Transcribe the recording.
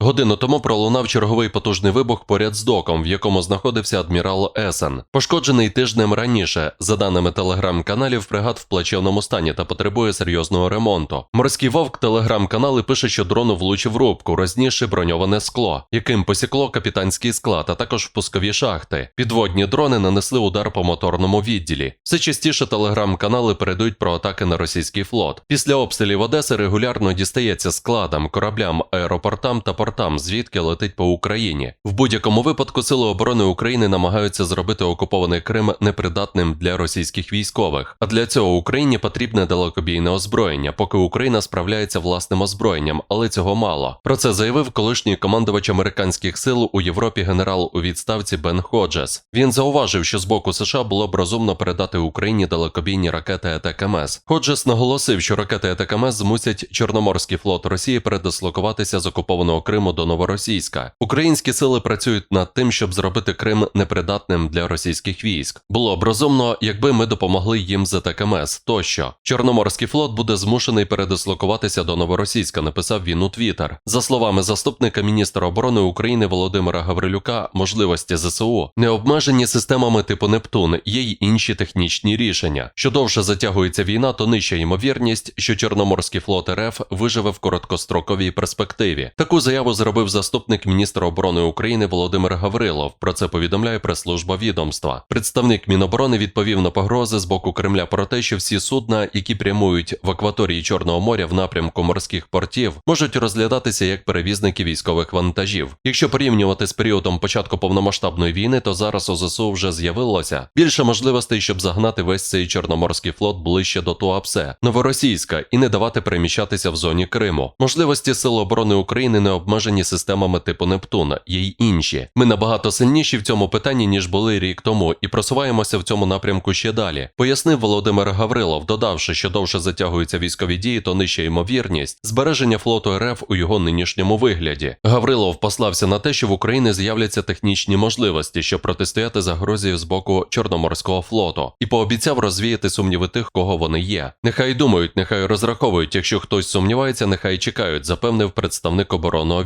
Годину тому пролунав черговий потужний вибух поряд з доком, в якому знаходився адмірал Есен. Пошкоджений тижнем раніше, за даними телеграм-каналів, фрегат в плачевному стані та потребує серйозного ремонту. Морський вовк телеграм-канали пише, що дрон влучив рубку, рознісши броньоване скло, яким посікло капітанський склад, а також впускові шахти. Підводні дрони нанесли удар по моторному відділі. Все частіше телеграм-канали передають про атаки на російський флот. Після обстрілів Одеси регулярно дістається складам, кораблям, аеропортам та портам, звідки летить по Україні. В будь-якому випадку сили оборони України намагаються зробити окупований Крим непридатним для російських військових. А для цього Україні потрібне далекобійне озброєння, поки Україна справляється власним озброєнням, але цього мало. Про це заявив колишній командувач американських сил у Європі генерал у відставці Бен Ходжес. Він зауважив, що з боку США було б розумно передати Україні далекобійні ракети ЕТКМС. Ходжес наголосив, що ракети ЕТКМС змусять Чорноморський флот Росії передислокуватися з окупованого Криму до Новоросійська. Українські сили працюють над тим, щоб зробити Крим непридатним для російських військ. Було б розумно, якби ми допомогли їм з ЕТКМС тощо. Чорноморський флот буде змушений передислокуватися до Новоросійська, написав він у Твіттер. За словами заступника міністра оборони України Володимира Гаврилюка, можливості ЗСУ не обмежені системами типу Нептун, є й інші технічні рішення. Що довше затягується війна, то нижча ймовірність, що Чорноморський флот РФ виживе в короткостроковій перспективі. Таку заяву зробив заступник міністра оборони України Володимир Гаврилов. Про це повідомляє прес-служба відомства. Представник Міноборони відповів на погрози з боку Кремля про те, що всі судна, які прямують в акваторії Чорного моря в напрямку морських портів, можуть розглядатися як перевізники військових вантажів. Якщо порівнювати з періодом початку повномасштабної війни, то зараз у ЗСУ вже з'явилося більше можливостей, щоб загнати весь цей чорноморський флот ближче до Туапсе, Новоросійська і не давати переміщатися в зоні Криму. Можливості Сил оборони України не обмежені системами типу Нептуна, є й інші. Ми набагато сильніші в цьому питанні ніж були рік тому, і просуваємося в цьому напрямку ще далі. Пояснив Володимир Гаврилов, додавши, що довше затягуються військові дії, то нижча ймовірність збереження флоту РФ у його нинішньому вигляді. Гаврилов послався на те, що в Україні з'являться технічні можливості, щоб протистояти загрозі з боку Чорноморського флоту, і пообіцяв розвіяти сумніви тих, кого вони є. Нехай думають, нехай розраховують. Якщо хтось сумнівається, нехай чекають, запевнив представник оборонного